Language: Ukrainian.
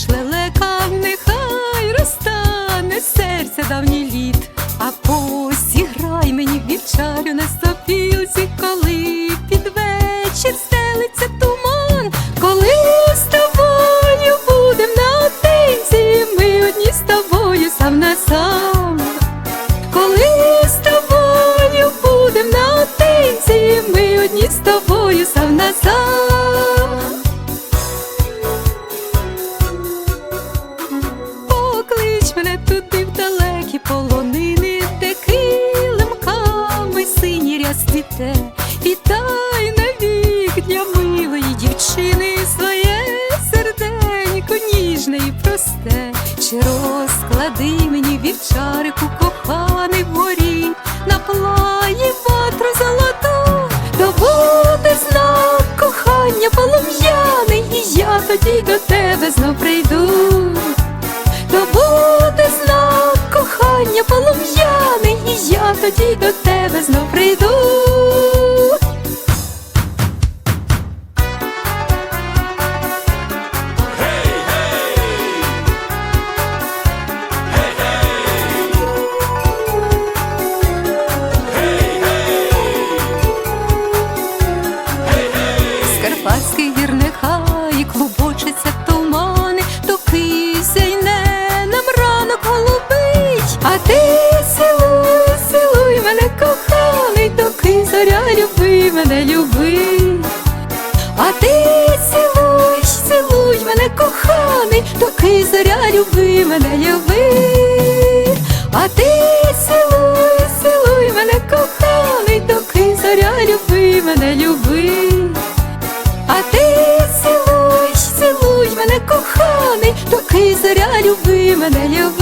наш лелека, нехай розтане серця давній лід, а посіграй мені вівчарю на сопілці, коли мене туди в далекі полонини, де килимками синій ряс цвіте. Вітай навік для милої дівчини своє серденько ніжне і просте. Чи розклади мені вівчарику коханий вгорі на плаї ватру золоту, то буде знак кохання полум'яний, і я тоді до тебе знов прийду то буде знак кохання полум'яний, і я тоді до тебе знов прийду. Ти цілуй, цілуй мене, коханий, доки зоря люби мене, люби, а ти цілуй, цілуй мене, коханий, доки зоря люби мене, люби, а ти цілуй, цілуй мене, коханий, доки зоря люби мене, люби. А ти цілуй, цілуй мене, коханий, доки зоря люби мене, люби.